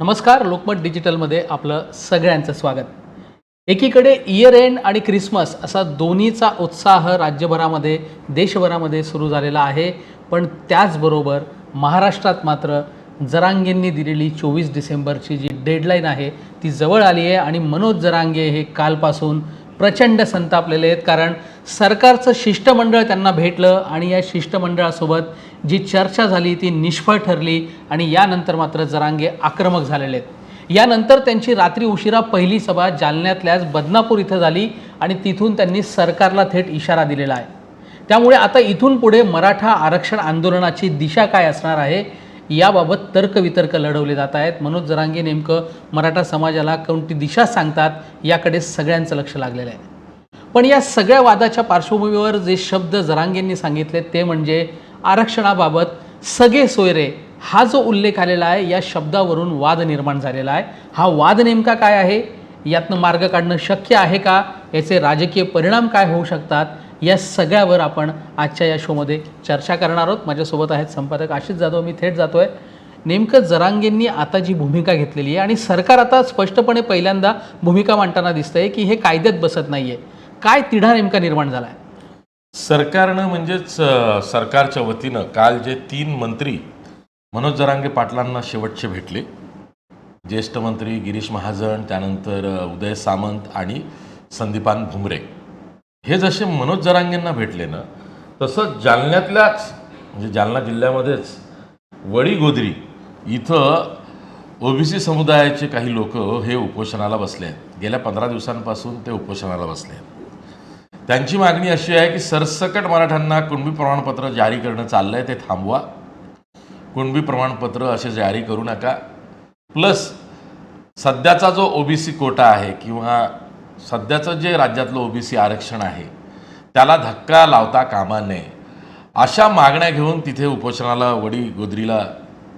नमस्कार लोकमत डिजिटलमध्ये आपलं सगळ्यांचं स्वागत. एकीकडे इयर एंड आणि क्रिसमस असा दोन्हीचा उत्साह राज्यभरामध्ये देशभरामध्ये सुरू झालेला आहे. पण त्याचबरोबर महाराष्ट्रात मात्र जरांगेंनी दिलेली चोवीस डिसेंबरची जी डेडलाईन आहे ती जवळ आली आहे. आणि मनोज जरांगे हे कालपासून प्रचंड संतापलेले आहेत. कारण सरकारचं शिष्टमंडळ त्यांना भेटलं आणि या शिष्टमंडळासोबत जी चर्चा झाली ती निष्फळ ठरली आणि यानंतर मात्र जरांगे आक्रमक झालेले आहेत. यानंतर त्यांची रात्री उशिरा पहिली सभा जालन्यातल्याच बदनापूर इथं झाली आणि तिथून त्यांनी सरकारला थेट इशारा दिलेला आहे. त्यामुळे आता इथून पुढे मराठा आरक्षण आंदोलनाची दिशा काय असणार आहे याबाबत तर्कवितर्क लढवले जात आहेत. मनोज जरांगे नेमकं मराठा समाजाला कोणती दिशा सांगतात याकडे सगळ्यांचं लक्ष लागलेलं आहे. पण या सगळ्या वादाच्या पार्श्वभूमीवर जे शब्द जरांगेंनी सांगितले ते म्हणजे आरक्षणाबाबत सगळे सोयरे हा जो उल्लेख आलेला आहे या शब्दावरून वाद निर्माण झालेला आहे. हा वाद नेमका काय आहे? यातनं मार्ग काढणं शक्य आहे का? याचे राजकीय परिणाम काय होऊ शकतात? या सगळ्यावर आपण आजच्या या शोमध्ये चर्चा करणार आहोत. माझ्यासोबत आहेत संपादक आशिष जाधव. मी थेट जातो आहे नेमकं जरांगेंनी आता जी भूमिका घेतलेली आहे आणि सरकार आता स्पष्टपणे पहिल्यांदा भूमिका मांडताना दिसतंय की हे कायद्यात बसत नाही आहे काय तिढा नेमका निर्माण झाला आहे सरकारनं म्हणजेच सरकारच्या वतीनं काल जे तीन मंत्री मनोज जरांगे पाटलांना शेवटचे भेटले. ज्येष्ठ मंत्री गिरीश महाजन त्यानंतर उदय सामंत आणि संदीपान भुमरे. हे जसे मनोज जरांगेंना भेटले ना तसं जालन्यातल्याच म्हणजे जालना जिल्ह्यामध्येच वडी गोदरी इथं ओबीसी समुदायाचे काही लोक हे उपोषणाला बसले आहेत. गेल्या पंधरा दिवसांपासून ते उपोषणाला बसले आहेत. त्यांची मागणी अशी आहे की सरसकट मराठ्यांना कुणबी प्रमाणपत्र जारी करणं चाललं आहे ते थांबवा. कुणबी प्रमाणपत्र असे जारी करू नका. प्लस सध्याचा जो ओबीसी कोटा आहे किंवा सध्याचं जे राज्यातलं ओबीसी आरक्षण आहे त्याला धक्का लावता कामा नये. अशा मागण्या घेऊन तिथे उपोषणाला वडी गोदरीला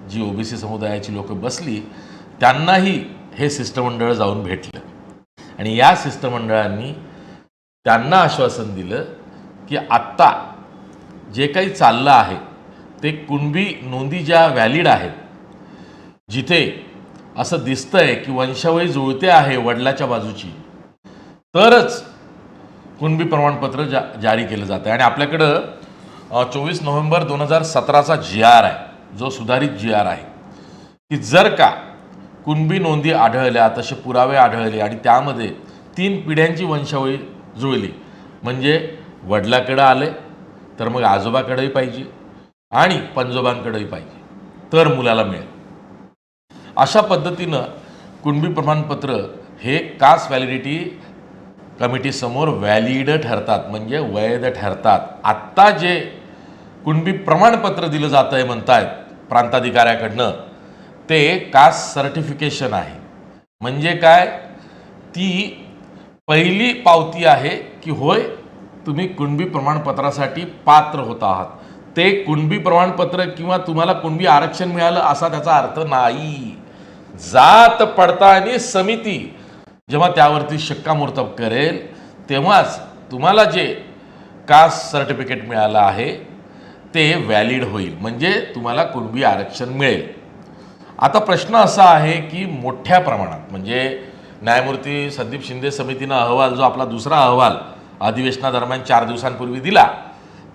जी ओबीसी समुदायाची लोकं बसली त्यांनाही हे शिष्टमंडळ जाऊन भेटलं. आणि या शिष्टमंडळांनी त्यांना आश्वासन दिलं की आत्ता जे काही चाललं आहे ते कुणबी नोंदी ज्या व्हॅलिड आहेत जिथे असं दिसतंय की वंशावळी जुळते आहे वडिलाच्या बाजूची तरच कुणबी प्रमाणपत्र जा जारी केलं जातं आणि आपल्याकडं चोवीस नोव्हेंबर दोन हजार सतराचा जी आर आहे जो सुधारित जी आर आहे की जर का कुणबी नोंदी आढळल्या तसे पुरावे आढळले आणि त्यामध्ये तीन पिढ्यांची वंशावळी जुळली. म्हणजे वडिलाकडं आले तर मग आजोबाकडेही पाहिजे आणि पंजोबांकडेही पाहिजे. तर मुलाला मिळेल. अशा पद्धतीनं कुणबी प्रमाणपत्र हे कास्ट व्हॅलिडिटी कमिटीसमोर व्हॅलिड ठरतात म्हणजे वैध ठरतात. आत्ता जे कुणबी प्रमाणपत्र दिलं जातं आहे म्हणतायत प्रांताधिकाऱ्याकडनं ते कास्ट सर्टिफिकेशन आहे. म्हणजे काय? ती पहिली पावती आहे की होय तुम्ही कुणबी प्रमाणपत्रासाठी पात्र होत आहात. ते कुणबी प्रमाणपत्र किंवा तुम्हाला कुणबी आरक्षण मिळालं असा त्याचा अर्थ नाही. जात पडताळणी समिती जेव्हा त्यावरती शिक्कामोर्तब करेल तेव्हाच तुम्हाला जे कास्ट सर्टिफिकेट मिळालं आहे ते व्हॅलिड होईल. म्हणजे तुम्हाला कुणबी आरक्षण मिळेल. आता प्रश्न असा आहे की मोठ्या प्रमाणात म्हणजे न्यायमूर्ती संदीप शिंदे समितीनं अहवाल जो आपला दुसरा अहवाल अधिवेशनादरम्यान चार दिवसांपूर्वी दिला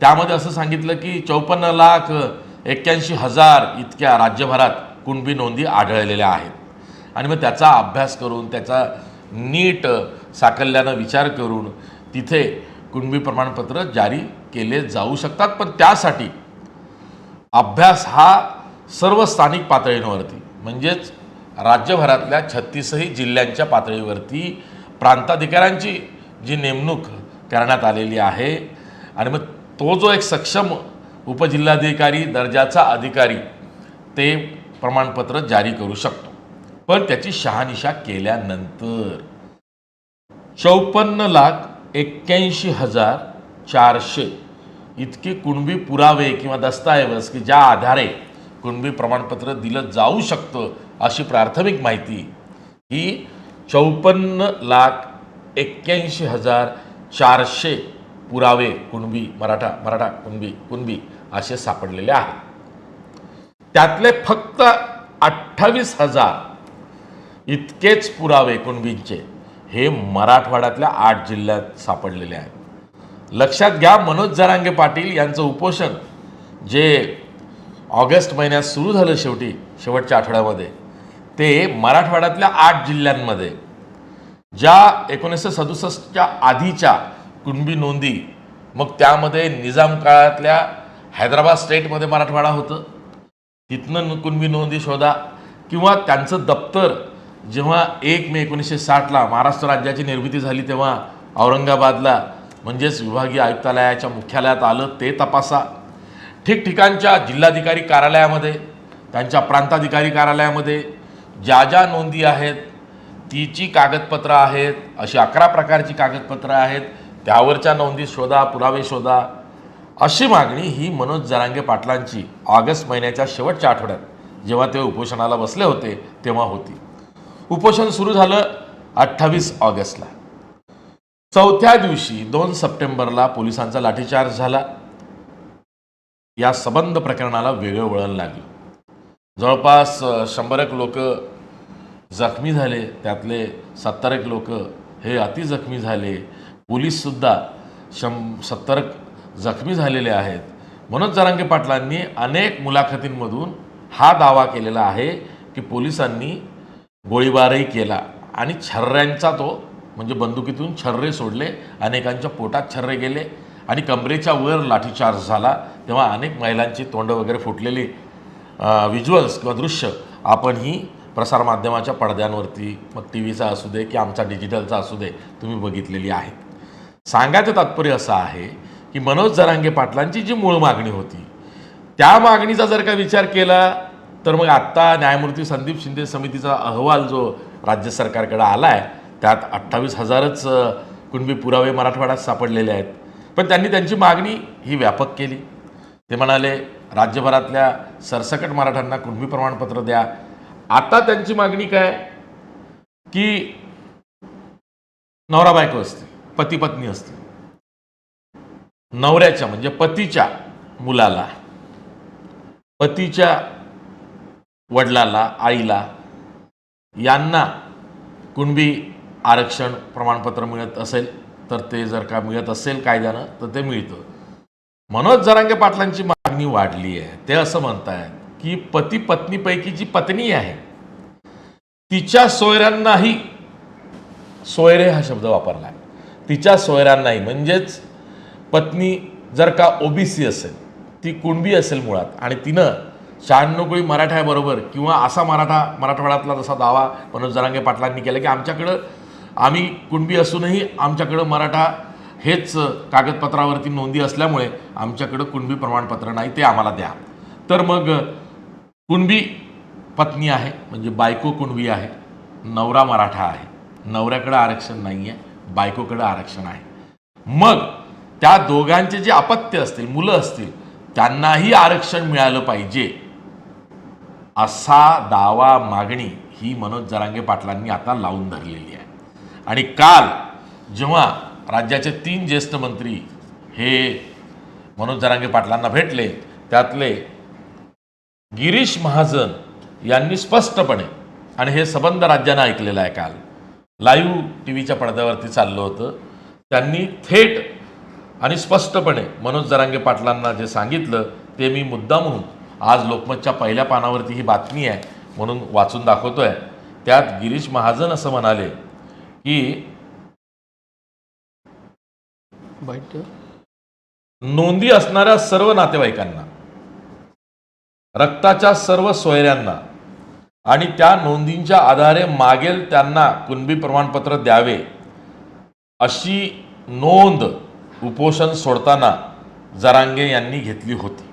त्यामध्ये असं सांगितलं की चौपन्न लाख एक्क्याऐंशी हजार इतक्या राज्यभरात कुणबी नोंदी आढळलेल्या आहेत. आणि मग त्याचा अभ्यास करून त्याचा नीट साकल्यानं विचार करून तिथे कुणबी प्रमाणपत्र जारी केले जाऊ शकतात. पण त्यासाठी अभ्यास हा सर्व स्थानिक पातळींवरती म्हणजेच राज्यभरातल्या छत्तीसही जिल्ह्यांच्या पातळीवरती प्रांताधिकाऱ्यांची जी नेमणूक करण्यात आलेली आहे. आणि मग तो जो एक सक्षम उपजिल्हाधिकारी दर्जाचा अधिकारी ते प्रमाणपत्र जारी करू शकतो. पण त्याची शहानिशा केल्यानंतर चौपन्न लाख एक्क्याऐंशी हजार चारशे इतके कुणबी पुरावे किंवा दस्तऐवज की ज्या आधारे कुणबी प्रमाणपत्र दिलं जाऊ शकतं अशी प्राथमिक माहिती ही चौपन्न लाख एक्क्याऐंशी हजार चारशे पुरावे कुणबी मराठा मराठा कुणबी कुणबी असे सापडलेले आहेत. त्यातले फक्त अठ्ठावीस हजार इतकेच पुरावे कुणबींचे हे मराठवाड्यातल्या आठ जिल्ह्यात सापडलेले आहेत. लक्षात घ्या मनोज जरांगे पाटील यांचं उपोषण जे ऑगस्ट महिन्यात सुरू झालं शेवटी शेवटच्या आठवड्यामध्ये. ते मराठवाड्यातल्या आठ जिल्ह्यांमध्ये ज्या एकोणीसशे सदुसष्टच्या आधीच्या कुणबी नोंदी मग त्यामध्ये निजाम काळातल्या हैदराबाद स्टेटमध्ये मराठवाडा होतं. तिथनं कुणबी नोंदी शोधा किंवा त्यांचं दप्तर जेव्हा एक मे एकोणीसशे साठला महाराष्ट्र राज्याची निर्मिती झाली तेव्हा औरंगाबादला म्हणजेच विभागीय आयुक्तालयाच्या मुख्यालयात आलं ते तपासा. ठिकठिकाणच्या जिल्हाधिकारी कार्यालयामध्ये त्यांच्या प्रांताधिकारी कार्यालयामध्ये ज्या ज्या नोंदी आहेत तिची कागदपत्रं आहेत अशी अकरा प्रकारची कागदपत्रं आहेत त्यावरच्या नोंदी शोधा पुरावे शोधा. अशी मागणी ही मनोज जरांगे पाटलांची ऑगस्ट महिन्याच्या शेवटच्या आठवड्यात जेव्हा ते उपोषणाला बसले होते तेव्हा होती. उपोषण सुरू झालं अठ्ठावीस ऑगस्टला. चौथ्या दिवशी दोन सप्टेंबरला पोलिसांचा लाठीचार्ज झाला. या संबंध प्रकरणाला वेगळं वळण लागलं. जवळपास शंभर एक लोक जखमी झाले त्यातले सत्तर एक लोक हे अतिजखमी झाले. पोलीससुद्धा शं सत्तर जखमी झालेले आहेत. मनोज जरांगे पाटलांनी अनेक मुलाखतींमधून हा दावा केलेला आहे की पोलिसांनी गोळीबारही केला आणि छर्ऱ्यांचा तो म्हणजे बंदुकीतून छर्रे सोडले अनेकांच्या पोटात छर्रे गेले आणि कमरेच्या वर लाठीचार्ज झाला तेव्हा अनेक महिलांची तोंड वगैरे फुटलेली व्हिज्युअल्स किंवा दृश्य आपण ही प्रसारमाध्यमाच्या पडद्यांवरती मग टी व्हीचा असू दे की आमचा डिजिटलचा असू दे तुम्ही बघितलेली आहेत. सांगायचं तात्पर्य असं आहे की मनोज जरांगे पाटलांची जी मूळ मागणी होती त्या मागणीचा जर का विचार केला तर मग आत्ता न्यायमूर्ती संदीप शिंदे समितीचा अहवाल जो राज्य सरकारकडे आला आहे त्यात अठ्ठावीस हजारच कुणबी पुरावे मराठवाड्यात सापडलेले आहेत. पण त्यांनी त्यांची मागणी ही व्यापक केली. ते म्हणाले राज्यभरातल्या सरसकट मराठ्यांना कुणबी प्रमाणपत्र द्या. आता त्यांची मागणी काय? की नवरा बायको असते पती पत्नी असते नवऱ्याच्या म्हणजे पतीच्या मुलाला पतीच्या वडिलाला आईला यांना कुणबी आरक्षण प्रमाणपत्र मिळत असेल तर ते जर का मिळत असेल कायद्यानं तर ते मिळतं. मनोज जरांगे पाटलांची मागणी वाढली आहे. ते असं म्हणतायत की पती पत्नीपैकी जी पत्नी आहे तिच्या सोयऱ्यांनाही सोयरे हा शब्द वापरला आहे. तिच्या सोयऱ्यांनाही म्हणजेच पत्नी जर का ओबीसी असेल ती कुणबी असेल मुळात आणि तिनं शहाण्णव कोळी मराठ्याबरोबर किंवा असा मराठा मराठवाड्यातला जसा दावा मनोज जरांगे पाटलांनी केला की आमच्याकडं आम्ही कुणबी असूनही आमच्याकडं मराठा हेच कागदपत्रावरती नोंदी असल्यामुळे आमच्याकडं कुणबी प्रमाणपत्र नाही ते आम्हाला द्या. तर मग कुणबी पत्नी आहे म्हणजे बायको कुणबी आहे नवरा मराठा आहे. नवऱ्याकडं आरक्षण नाही आहे बायकोकडं आरक्षण आहे. मग त्या दोघांचे जे अपत्य असतील मुलं असतील त्यांनाही आरक्षण मिळालं पाहिजे. असा दावा मागणी ही मनोज जरांगे पाटलांनी आता लावून धरलेली आहे. आणि काल जेव्हा राज्याचे तीन ज्येष्ठ मंत्री हे मनोज जरांगे पाटलांना भेटले. त्यातले गिरीश महाजन यांनी स्पष्टपणे आणि हे संबंध राज्यानं ऐकलेलं आहे काल लाईव्ह टी व्हीच्या पडद्यावरती चाललं होतं. त्यांनी थेट आणि स्पष्टपणे मनोज जरांगे पाटलांना जे सांगितलं ते मी मुद्दा म्हणून आज लोकमतच्या पहिल्या पानावरती ही बातमी आहे म्हणून वाचून दाखवतो आहे त्यात गिरीश महाजन असं म्हणाले की वाईट. नोंदी असणाऱ्या सर्व नातेवाईकांना रक्ताच्या सर्व सोयऱ्यांना आणि त्या नोंदींच्या आधारे मागेल त्यांना कुणबी प्रमाणपत्र द्यावे अशी नोंद उपोषण सोडताना जरांगे यांनी घेतली होती.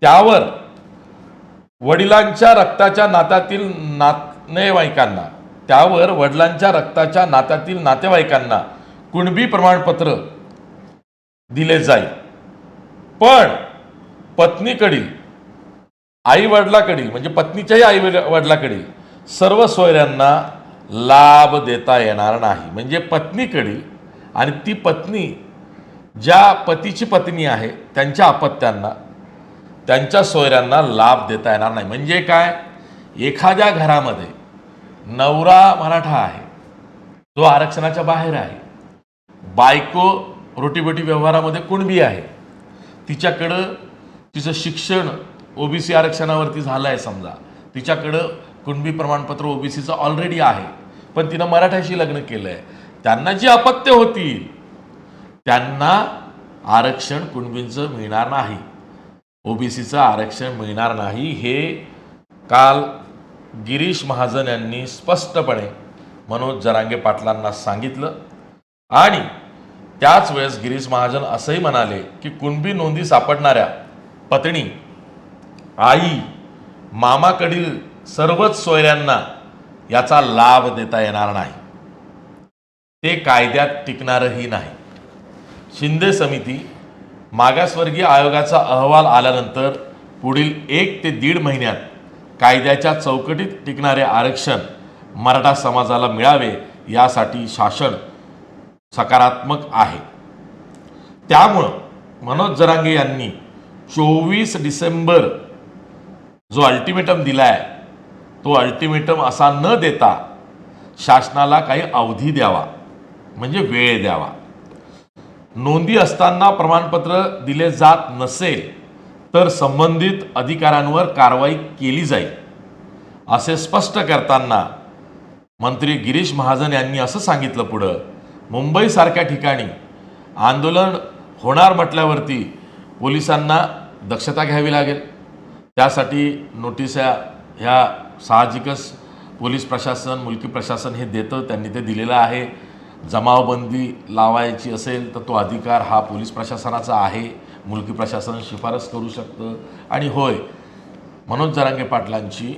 त्यावर वडिलांच्या रक्ताच्या नात्यातील नातेवाईकांना त्यावर वडिलांच्या रक्ताच्या नात्यातील नातेवाईकांना कुणबी प्रमाणपत्र दिले जाईल. पण पत्नीकडील आई वडिलाकडील म्हणजे पत्नीच्याही आई वडिलाकडील सर्व सोयऱ्यांना लाभ देता येणार नाही. म्हणजे पत्नीकडील आणि ती पत्नी ज्या पतीची पत्नी आहे त्यांच्या अपत्यांना त्यांच्या सोयऱ्यांना लाभ देता येणार नाही. म्हणजे काय? एखाद्या घरामध्ये नवरा मराठा आहे तो आरक्षणाच्या बाहेर आहे. बायको रोटीबोटी व्यवहारामध्ये कुणबी आहे तिच्याकडं तिचं शिक्षण ओबीसी आरक्षणावरती झालं आहे समजा. तिच्याकडं कुणबी प्रमाणपत्र ओबीसीचं ऑलरेडी आहे. पण तिनं मराठ्याशी लग्न केलं आहे त्यांना जी अपत्य होतील त्यांना आरक्षण कुणबींचं मिळणार नाही. ओबीसीचं आरक्षण मिळणार नाही हे काल गिरीश महाजन यांनी स्पष्टपणे मनोज जरांगे पाटलांना सांगितलं. आणि त्याच वेळेस गिरीश महाजन असंही म्हणाले की कुणबी नोंदी सापडणाऱ्या पत्नी आई मामाकडील सर्वच सोयऱ्यांना याचा लाभ देता येणार नाही. ते कायद्यात टिकणारही नाही. शिंदे समिती मागासवर्गीय आयोगाचा अहवाल आल्यानंतर पुढील एक ते दीड महिन्यात कायद्याच्या चौकटीत टिकणारे आरक्षण मराठा समाजाला मिळावे यासाठी शासन सकारात्मक आहे. त्यामुळं मनोज जरांगे यांनी चोवीस डिसेंबर जो अल्टिमेटम दिला आहे तो अल्टिमेटम असा न देता शासनाला काही अवधी द्यावा म्हणजे वेळ द्यावा. नोंदी असताना प्रमाणपत्र दिले जात नसेल तर संबंधित अधिकाऱ्यांवर कारवाई केली जाईल असे स्पष्ट करताना मंत्री गिरीश महाजन यांनी असं सांगितलं पुढं मुंबईसारख्या ठिकाणी आंदोलन होणार म्हटल्यावरती पोलिसांना दक्षता घ्यावी लागेल. त्यासाठी नोटिसा ह्या साहजिकच पोलीस प्रशासन मुलकी प्रशासन हे देतं त्यांनी ते दिलेलं आहे. जमावबंदी लावायची असेल तर तो अधिकार हा पोलीस प्रशासनाचा आहे. मुलकी प्रशासन शिफारस करू शकतं. आणि होय मनोज जरांगे पाटलांची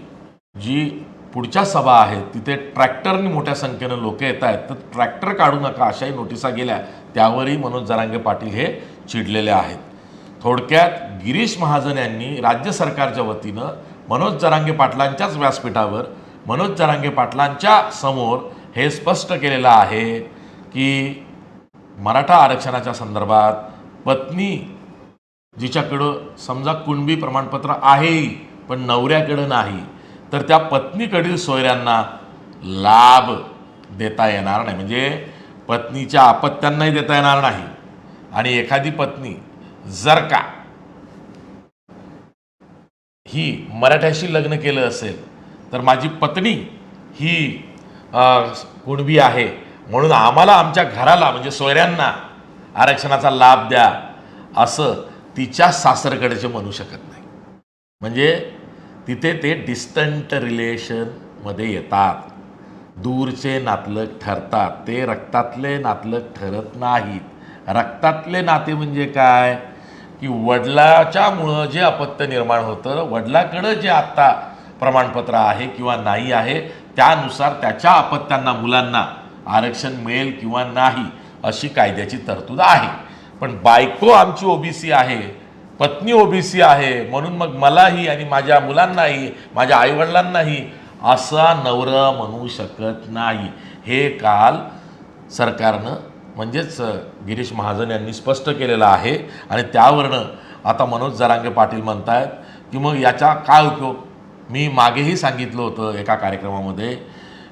जी पुढच्या सभा आहेत तिथे ट्रॅक्टरनी मोठ्या संख्येनं लोक येत आहेत तर ट्रॅक्टर काढू नका अशाही नोटिसा गेल्या. त्यावरही मनोज जरांगे पाटील हे चिडलेले आहेत. थोडक्यात गिरीश महाजन यांनी राज्य सरकारच्या वतीनं मनोज जरांगे पाटलांच्याच व्यासपीठावर मनोज जरांगे पाटलांच्या समोर हे स्पष्ट केलेलं आहे की मराठा आरक्षणाच्या संदर्भात पत्नी जिच्याकडं समजा कुणबी प्रमाणपत्र आहे पण नवऱ्याकडं नाही तर त्या पत्नीकडील सोयऱ्यांना लाभ देता येणार नाही. म्हणजे पत्नीच्या आपत्त्यांनाही देता येणार नाही. आणि एखादी पत्नी जर का ही मराठ्याशी लग्न केलं असेल तर माझी पत्नी ही कुणबी आहे म्हणून आम्हाला आमच्या घराला म्हणजे सोयऱ्यांना आरक्षणाचा लाभ द्या असं तिच्या सासरकडचे म्हणू शकत नाही. म्हणजे तिथे ते डिस्टंट रिलेशनमध्ये येतात. दूरचे नातलग ठरतात. ते रक्तातले नातलग ठरत नाहीत. रक्तातले नाते म्हणजे काय? की वडिलाच्यामुळं जे अपत्य निर्माण होतं वडिलाकडं जे आत्ता प्रमाणपत्र आहे किंवा नाही आहे त्यानुसार त्याच्या अपत्यांना मुलांना आरक्षण मिळेल किंवा नाही अशी कायद्याची तरतूद आहे. पण बायको आमची ओबीसी आहे. पत्नी ओबीसी आहे म्हणून मग मलाही आणि माझ्या मुलांनाही माझ्या आईवडिलांनाही असा नवरा म्हणू शकत नाही. हे काल सरकारनं म्हणजेच गिरीश महाजन यांनी स्पष्ट केलेलं आहे. आणि त्यावरनं आता मनोज जरांगे पाटील म्हणत आहेत की मग याचा काय उपयोग? मी मागेही सांगितलं होतं एका कार्यक्रमामध्ये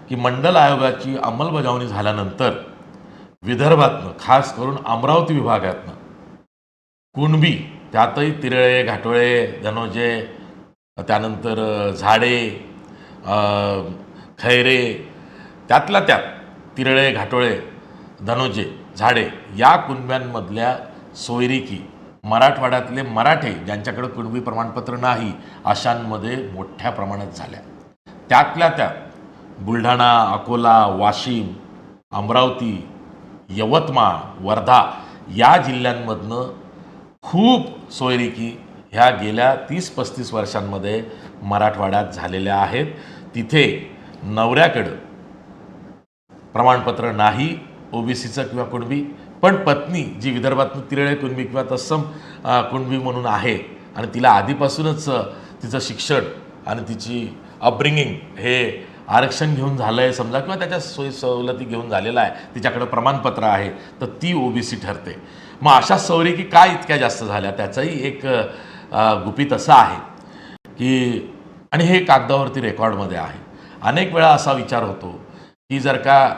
की मंडल आयोगाची अंमलबजावणी झाल्यानंतर विदर्भातनं खास करून अमरावती विभागातनं कुणबी त्यातही तिरळे घाटोळे धनोजे त्यानंतर झाडे खैरे त्यातल्या त्यात तिरळे घाटोळे धनोजे झाडे या कुणब्यांमधल्या सोयरिकी मराठवाड्यातले मराठे ज्यांच्याकडे कुणबी प्रमाणपत्र नाही अशांमध्ये मोठ्या प्रमाणात झाल्या. त्यातल्या त्यात बुलढाणा अकोला वाशिम अमरावती यवतमाळ वर्धा या जिल्ह्यांमधनं खूप सोयरिकी ह्या गेल्या तीस पस्तीस वर्षांमध्ये मराठवाड्यात झालेल्या आहेत. तिथे नवऱ्याकडं प्रमाणपत्र नाही ओबीसीचं किंवा कुणबी पण पत्नी जी विदर्भातून तिरळे कुणबी किंवा तत्सम कुणबी म्हणून आहे आणि तिला आधीपासूनच तिचं शिक्षण आणि तिची अपब्रिंगिंग हे आरक्षण घेऊन झालं आहे समजा किंवा त्याच्या सोयी सवलती घेऊन झालेला आहे तिच्याकडं प्रमाणपत्र आहे तर ती ओबीसी ठरते. मग अशा सौरिकी का इतक्या जास्त झाल्या? त्याचंही एक गुपित असं आहे की आणि हे कागदावरती रेकॉर्डमध्ये आहे. अनेक वेळा असा विचार होतो की जर का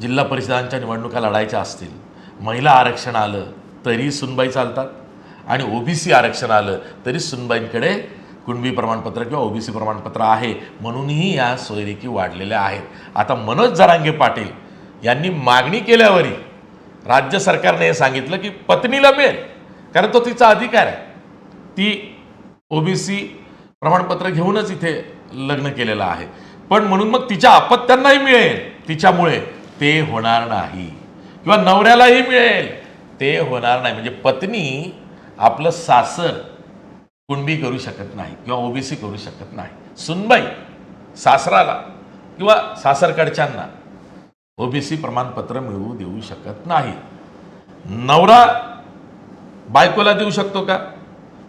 जिल्हा परिषदांच्या निवडणुका लढायच्या असतील महिला आरक्षण आलं तरी सुनबाई चालतात आणि ओबीसी आरक्षण आलं तरी सुनबाईंकडे कुणबी प्रमाणपत्र किंवा ओबीसी प्रमाणपत्र आहे म्हणूनही या सोयरीकी वाढलेल्या आहेत. आता मनोज जरांगे पाटील यांनी मागणी केल्यावरही राज्य सरकारने हे सांगितलं की पत्नीला मिळेल कारण तो तिचा अधिकार आहे. ती ओबीसी प्रमाणपत्र घेऊनच इथे लग्न केलेलं आहे. पण म्हणून मग तिच्या अपत्यांनाही मिळेल तिच्यामुळे ते होणार नाही. किंवा नवऱ्यालाही मिळेल ते होणार नाही. म्हणजे पत्नी आपलं सासर कुणबी करू शकत नाही किंवा ओबीसी करू शकत नाही. सुनबाई सासराला किंवा सासरकडच्यांना ओबीसी प्रमाणपत्र मिळवू देऊ शकत नाही. नवरा बायकोला देऊ शकतो का?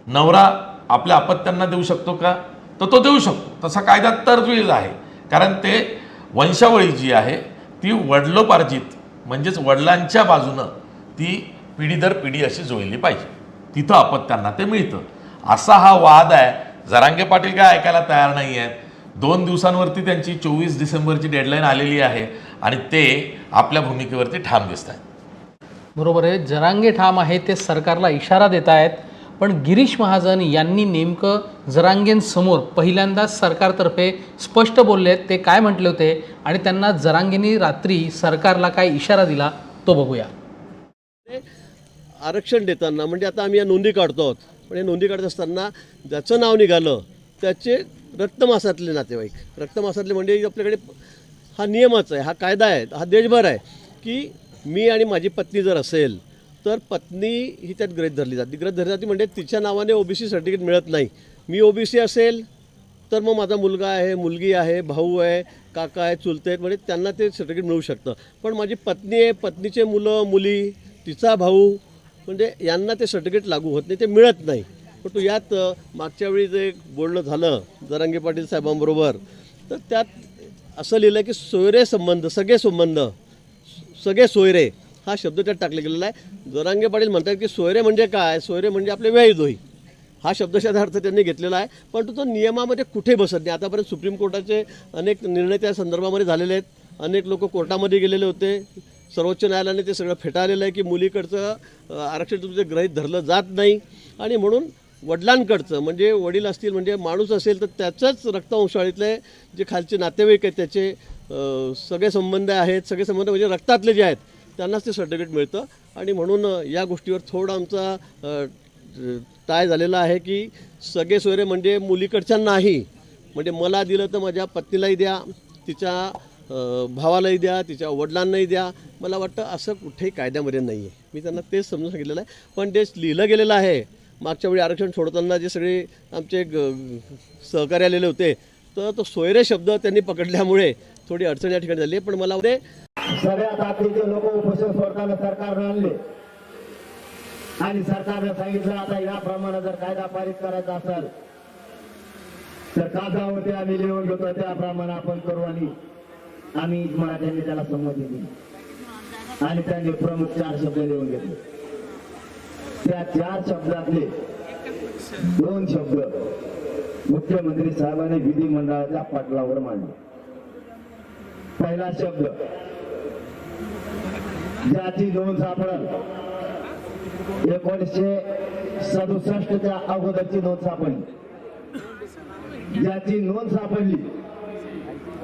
नवरा आपल्या अपत्यांना देऊ शकतो का? तर तो देऊ शकतो. तसा कायदा तरतुदीज आहे. कारण ते वंशावळी जी आहे ती वडलोपार्जित म्हणजेच वडिलांच्या बाजूनं ती पिढी दर पिढी अशी जोडली पाहिजे. तिथं अपत्यांना ते मिळतं. असा हा वाद आहे. जरांगे पाटील काय ऐकायला तयार नाही आहेत दोन दिवसांवरती त्यांची चोवीस डिसेंबरची डेडलाईन आलेली आहे आणि ते आपल्या भूमिकेवरती ठाम दिसत आहेत. बरोबर आहे. जरांगे ठाम आहे ते सरकारला इशारा देत आहेत. पण गिरीश महाजन यांनी नेमकं जरांगेंसमोर पहिल्यांदाच सरकारतर्फे स्पष्ट बोलले आहेत. ते काय म्हटले होते? आणि त्यांना जरांगेंनी रात्री सरकारला काय इशारा दिला? तो बघूया. आरक्षण देताना म्हणजे आता आम्ही या नोंदी काढतो आहोत. पण या नोंदी काढत असताना ज्याचं नाव निघालं त्याचे रक्तमासातले नातेवाईक. रक्तमासातले म्हणजे आपल्याकडे हा नियमच आहे हा कायदा आहे हा देशभर आहे की मी आणि माझी पत्नी जर असेल तर पत्नी ही त्यात ग्रहित धरली जाते. ग्रहित धरली जाते म्हणजे तिच्या नावाने ओबीसी सर्टिफिकेट मिळत नाही. मी ओबीसी असेल तर मग माझा मुलगा आहे मुलगी आहे भाऊ आहे काका आहे चुलते आहेत म्हणजे त्यांना ते सर्टिफिकेट मिळू शकतं. पण माझी पत्नी आहे पत्नीचे मुलं मुली तिचा भाऊ म्हणजे यांना ते सर्टिफिकेट लागू होत नाही ते मिळत नाही. पण यात मागच्या वेळी जे बोलणं झालं जरांगे पाटील साहेबांबरोबर तर त्यात असं लिहिलं की सोयरे संबंध सगळे संबंध सगळे सोयरे हा शब्द त्यात टाकला गेलेला आहे. जरांगे पाटील म्हणतात की सोयरे म्हणजे काय? सोयरे म्हणजे आपले व्यायदोही हा शब्दशाचा अर्थ त्यांनी घेतलेला आहे पण तो नियमामध्ये कुठे बसत नाही. आतापर्यंत सुप्रीम कोर्टाचे अनेक निर्णय त्या संदर्भामध्ये झालेले आहेत. अनेक लोक कोर्टामध्ये गेलेले होते. सर्वोच्च न्यायालयाने ते सगळं फेटाळलेलं आहे की मुलीकडचं आरक्षण तुमचं गृहीत धरलं जात नाही. आणि म्हणून वडिलांकडचं म्हणजे वडील असतील म्हणजे माणूस असेल तर त्याच्याच रक्तवंशाळीतले जे खालचे नातेवाईक आहेत त्याचे सगळे संबंध आहेत सगळे संबंध म्हणजे रक्तातले जे आहेत त्यांनाच ते सर्टिफिकेट मिळतं. आणि म्हणून या गोष्टीवर थोडा आमचा टाय झालेला आहे की सगळे सोयरे म्हणजे मुलीकडच्या नाही. म्हणजे मला दिलं तर माझ्या पत्नीलाही द्या तिच्या भावालाही द्या तिच्या वडिलांनाही द्या. मला वाटतं असं कुठेही कायद्यामध्ये नाही आहे मी त्यांना तेच समजून सांगितलेलं आहे. पण ते लिहिलं गेलेलं आहे मागच्या वेळी आरक्षण सोडताना जे सगळे आमचे ग- सहकार्य आलेले होते तर तो सोयरे शब्द त्यांनी पकडल्यामुळे थोडी अडचण या ठिकाणी झाली. आहे पण मला वाटते सगळ्या आखरीचे लोक उपोषण सोडताना सरकारनं आणले आणि सरकारनं सांगितलं आता याप्रमाणे जर कायदा पारित करायचा असेल तर कागदावरती आम्ही लिहून घेतो त्याप्रमाणे आपण करू आणि आम्ही मराठ्यांनी त्याला संमती दिली. आणि त्यांनी प्रमुख चार शब्द लिहून घेतले. त्या चार शब्दातले दोन शब्द मुख्यमंत्री साहेबांनी विधिमंडळाच्या पाटलावर मांडले. पहिला शब्द ज्याची नोंद सापडल. एकोणीसशे सदुसष्टच्या अगोदरची नोंद सापडली. ज्याची नोंद सापडली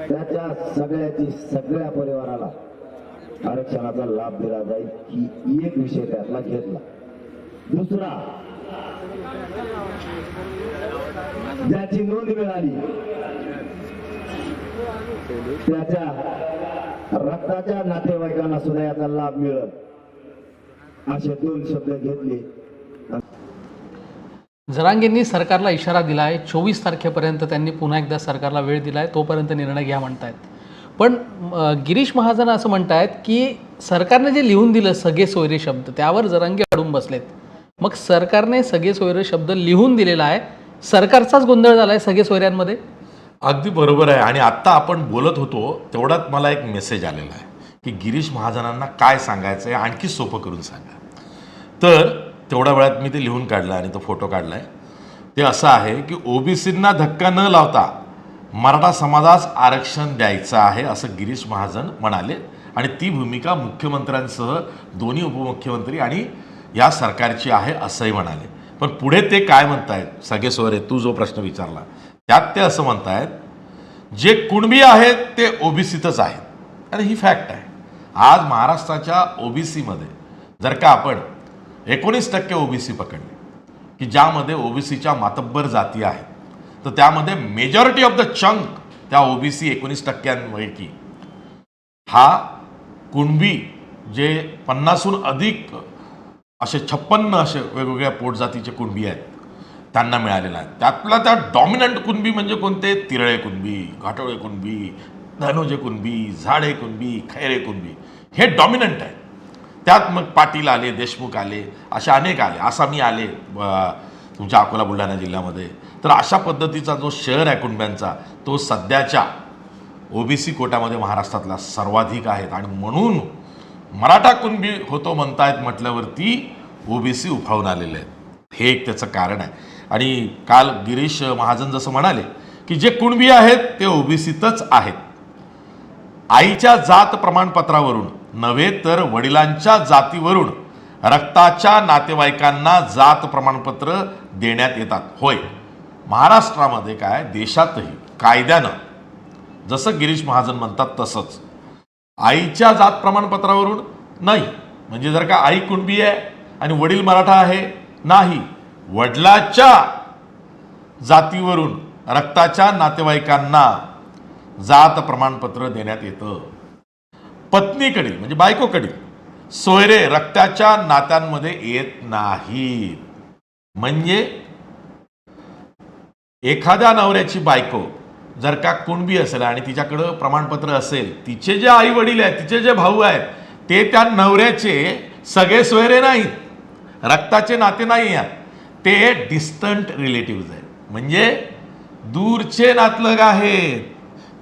त्याच्या सगळ्याची सगळ्या परिवाराला आरक्षणाचा लाभ दिला जाईल की एक विषय त्यातला घेतला. दुसरा. ज्याची नोंद मिळाली त्याच्या रक्ताच्या नातेवाईकांना सुद्धा याचा लाभ मिळत असे दोन शब्द घेतले. जरांगेंनी सरकारला इशारा दिला आहे चोवीस तारखेपर्यंत त्यांनी पुन्हा एकदा सरकारला वेळ दिला आहे तोपर्यंत निर्णय घ्या म्हणतायत. पण गिरीश महाजन असं म्हणतायत की सरकारने जे लिहून दिलं सगळे सोयरे शब्द त्यावर जरांगे अडून बसलेत. मग सरकारने सगळे सोयरे शब्द लिहून दिलेला आहे. सरकारचाच गोंधळ झाला आहे सगळे सोयऱ्यांमध्ये? अगदी बरोबर आहे. आणि आत्ता आपण बोलत होतो तेवढ्यात मला एक मेसेज आलेला आहे की गिरीश महाजनांना काय सांगायचं आहे आणखी सोपं करून सांगा. तर तेवढ्या वेळात मी ते लिहून काढलं आणि तो फोटो काढला आहे ते असं आहे की ओबीसींना धक्का न लावता मराठा समाजास आरक्षण द्यायचं आहे असं गिरीश महाजन म्हणाले. आणि ती भूमिका मुख्यमंत्र्यांसह दोन्ही उपमुख्यमंत्री आणि या सरकारची आहे असंही म्हणाले. पण पुढे ते काय म्हणतायत? सगळे सोयरे तू जो प्रश्न विचारला त्यात ते असं म्हणतायत जे कुणबी आहेत ते ओबीसीतच आहेत. आणि ही फॅक्ट आहे. आज महाराष्ट्राच्या ओबीसीमध्ये जर का आपण एकोणीस टक्के ओबीसी पकडले की ज्यामध्ये ओबीसीच्या मातब्बर जाती आहेत तर त्यामध्ये मेजॉरिटी ऑफ द चंक त्या ओबीसी एकोणीस टक्क्यांपैकी हा कुणबी जे पन्नासहून अधिक असे छप्पन्न असे वेगवेगळ्या पोटजातीचे कुणबी आहेत. त्यांना मिळालेला आहे. त्यातला त्या डॉमिनंट कुणबी म्हणजे कोणते? तिरळे कुणबी घाटोळे कुणबी धनोजे कुणबी झाडे कुणबी खैरे कुणबी. हे डॉमिनंट आहे. त्यात मग पाटील आले देशमुख आले असे अनेक आले. आसामी आले तुमच्या अकोला बुलढाणा जिल्ह्यामध्ये. तर अशा पद्धतीचा जो शहर आहे कुणब्यांचा तो सध्याच्या ओबीसी कोटामध्ये महाराष्ट्रातला सर्वाधिक आहेत. आणि म्हणून मराठा कुणबी होतो म्हणतायत म्हटल्यावरती ओबीसी उफावून आलेले आहेत. हे एक त्याचं कारण आहे. आणि काल गिरीश महाजन जसं म्हणाले की जे कुणबी आहेत ते ओबीसीतच आहेत. आईच्या जात प्रमाणपत्रावरून नव्हे तर वडिलांच्या जातीवरून रक्ताच्या नातेवाईकांना जात प्रमाणपत्र देण्यात येतात. होय महाराष्ट्रामध्ये काय देशातही कायद्यानं जसं गिरीश महाजन म्हणतात तसंच. आईच्या जात प्रमाणपत्रावरून नाही. म्हणजे जर का आई कुणबी आहे आणि वडील मराठा आहे नाही. वडिलाच्या जातीवरून रक्ताच्या नातेवाईकांना जात प्रमाणपत्र देण्यात येतं. पत्नीकडील म्हणजे बायकोकडील सोयरे रक्ताच्या नात्यांमध्ये येत नाहीत. म्हणजे एखाद्या नवऱ्याची बायको जर का कुणबी असेल आणि तिच्याकडं प्रमाणपत्र असेल तिचे जे आई वडील आहेत तिचे जे भाऊ आहेत ते त्या नवऱ्याचे सगळे सोयरे नाहीत. रक्ताचे नाते नाही आहेत. ते डिस्टंट रिलेटिव्ज आहेत. म्हणजे दूरचे नातलग आहेत.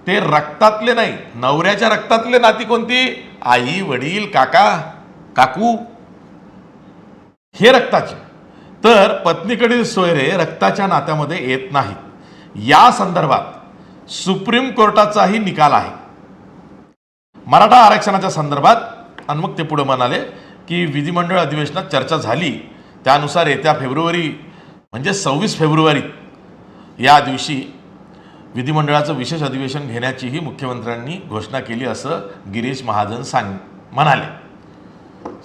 ते रक्तातले नाही नवऱ्याच्या रक्तातले नाती कोणती? आई वडील काका काकू. हे रक्ताचे. तर पत्नीकडील सोयरे रक्ताच्या नात्यामध्ये येत नाहीत. या संदर्भात सुप्रीम कोर्टाचाही निकाल आहे. मराठा आरक्षणाच्या संदर्भात आणि मग ते पुढे म्हणाले की विधिमंडळ अधिवेशनात चर्चा झाली. त्यानुसार येत्या फेब्रुवारी म्हणजे सव्वीस फेब्रुवारी या दिवशी विधिमंडळाचं विशेष अधिवेशन घेण्याचीही मुख्यमंत्र्यांनी घोषणा केली असं गिरीश महाजन सांग म्हणाले.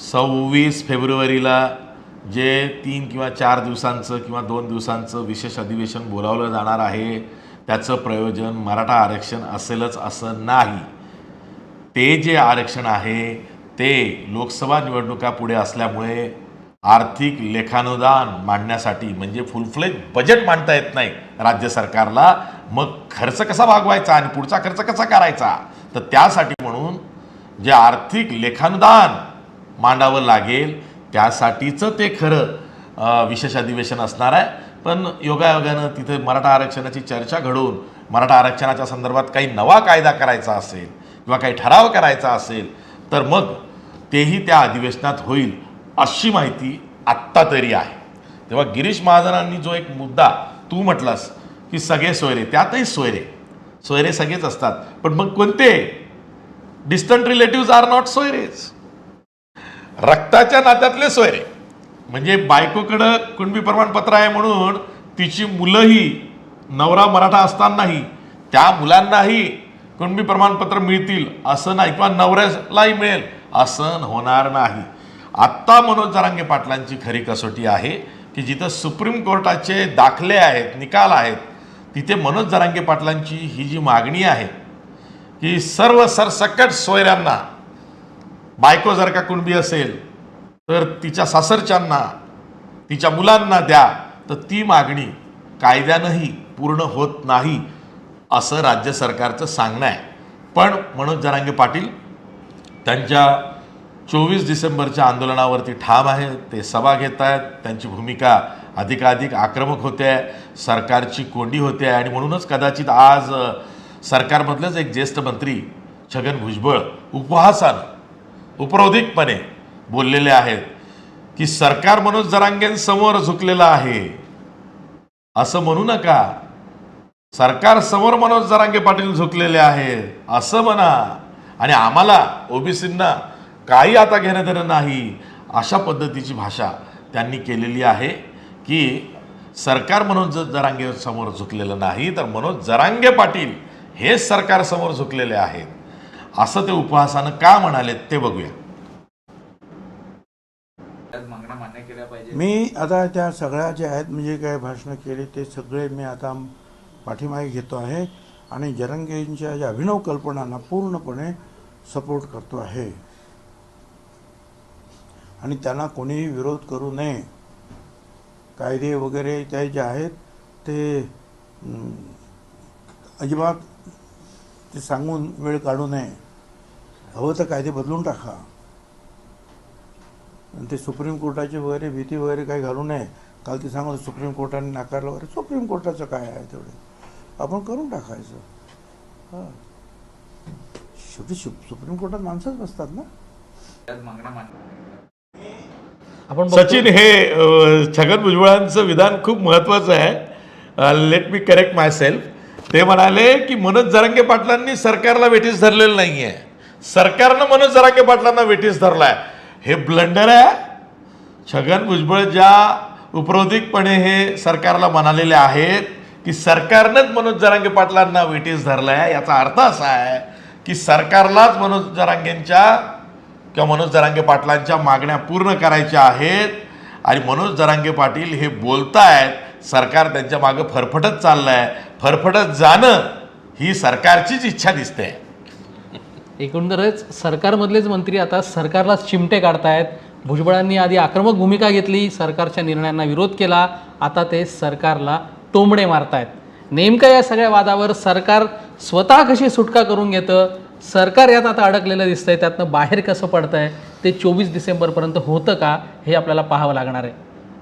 सव्वीस फेब्रुवारीला जे तीन किंवा चार दिवसांचं किंवा दोन दिवसांचं विशेष अधिवेशन बोलावलं जाणार आहे त्याचं प्रयोजन मराठा आरक्षण असेलच असं नाही. ते जे आरक्षण आहे ते लोकसभा निवडणुका पुढे असल्यामुळे आर्थिक लेखानुदान मांडण्यासाठी म्हणजे फुलफ्लेज बजेट मांडता येत नाही राज्य सरकारला. मग खर्च कसा भागवायचा आणि पुढचा खर्च कसा करायचा? तर त्यासाठी म्हणून जे आर्थिक लेखानुदान मांडावं लागेल त्यासाठीचं ते खरं विशेष अधिवेशन असणार आहे. पण योगायोगानं तिथे मराठा आरक्षणाची चर्चा घडवून मराठा आरक्षणाच्या संदर्भात काही नवा कायदा करायचा असेल किंवा काही ठराव करायचा असेल तर मग तेही त्या अधिवेशनात होईल अशी माहिती आत्ता तरी आहे. तेव्हा गिरीश महाजनांनी जो एक मुद्दा तू म्हटलास की सगळे सोयरे त्यातही सोयरे. सोयरे सगळेच असतात. पण मग कोणते? डिस्टंट रिलेटिव्ह आर नॉट सोयरेज रक्ताच्या नात्यातले सोयरे. म्हणजे बायकोकडं कुणबी प्रमाणपत्र आहे म्हणून तिची मुलंही नवरा मराठा असतानाही त्या मुलांनाही कुणबी प्रमाणपत्र मिळतील असं नाही किंवा नवऱ्यालाही मिळेल असं होणार नाही. आत्ता मनोज जरांगे पाटलांची खरी कसोटी आहे की जिथं सुप्रीम कोर्टाचे दाखले आहेत निकाल आहेत तिथे मनोज जरांगे पाटलांची ही जी मागणी आहे की सर्व सरसकट सोयऱ्यांना बायको जर का कुणबी असेल तर तिच्या सासरच्यांना तिच्या मुलांना द्या तर ती मागणी कायद्यानंही पूर्ण होत नाही असं राज्य सरकारचं सांगणं आहे. पण मनोज जरांगे पाटील त्यांच्या चोवीस डिसेंबरच्या आंदोलनावरती ठाम आहे ते सभा घेत आहेत त्यांची भूमिका अधिकाधिक आक्रमक होते आहे सरकारची कोंडी होते आहे आणि म्हणूनच कदाचित आज सरकारमधलेच एक ज्येष्ठ मंत्री छगन भुजबळ उपहासानं उपरोधिकपणे बोललेले आहेत की सरकार मनोज जरांगेंसमोर झुकलेलं आहे. असं म्हणू नका. सरकार समोर मनोज जरांगे पाटील झुकलेले आहेत. असं म्हणा. आणि आम्हाला ओबीसींना काही आता घेणं देणं नाही अशा पद्धतीची भाषा त्यांनी केलेली आहे की सरकार मनोज जरांगे समोर झुकलेलं नाही तर मनोज जरांगे पाटील हेच सरकारसमोर झुकलेले आहेत. असं ते उपहासानं का म्हणाले ते बघूया मागण्या मान्य केल्या पाहिजे मी आता त्या सगळ्या ज्या आहेत म्हणजे काय भाषणं केली ते सगळे मी आता पाठीमागे घेतो आहे आणि जरंगेंच्या ज्या अभिनव कल्पनांना पूर्णपणे सपोर्ट करतो आहे. आणि त्यांना कोणीही विरोध करू नये. कायदे वगैरे त्या जे आहेत ते अजिबात ते सांगून वेळ काढू नये. हवं तर कायदे बदलून टाका. आणि ते सुप्रीम कोर्टाची वगैरे भीती वगैरे काही घालू नये. काल ते सांगत सुप्रीम कोर्टाने नाकारलं वगैरे. सुप्रीम कोर्टाचं काय आहे तेवढे? आपण करून टाकायचं. हां. शेवटी सुप्रीम कोर्टात माणसंच बसतात ना. आपण सचिन हे छगन भुजबळांचं विधान खूप महत्त्वाचं आहे. Let me correct myself ते म्हणाले की मनोज जरांगे पाटलांनी सरकारला वेठीस धरलेलं नाही आहे सरकारनं मनोज जरांगे पाटलांना वेठीस धरलाय. हे ब्लंडर आहे. छगन भुजबळ ज्या उपरोधिकपणे हे सरकारला म्हणालेले आहेत की सरकारनंच मनोज जरांगे पाटलांना वेठीस धरलाय. याचा अर्थ असा आहे की सरकारलाच मनोज जरांगेंच्या किंवा मनोज जरांगे पाटलांच्या मागण्या पूर्ण करायच्या आहेत. आणि मनोज जरांगे पाटील हे बोलतायत सरकार त्यांच्या मागं फरफटत चाललंय. फरफटत जाणं ही सरकारचीच इच्छा दिसते. एकंदरच सरकारमधलेच मंत्री आता सरकारला चिमटे काढतायत. भुजबळांनी आधी आक्रमक भूमिका घेतली सरकारच्या निर्णयांना विरोध केला आता ते सरकारला टोमडे मारतायत. नेमकं या सगळ्या वादावर सरकार स्वतः कशी सुटका करून घेतं सरकार यात आता अडकलेलं दिसतंय त्यातनं बाहेर कसं पडतंय ते चोवीस डिसेंबरपर्यंत होतं का हे आपल्याला पाहावं लागणार आहे.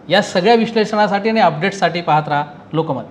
या सगळ्या विश्लेषणासाठी आणि अपडेट्ससाठी पाहत राहा लोकमत.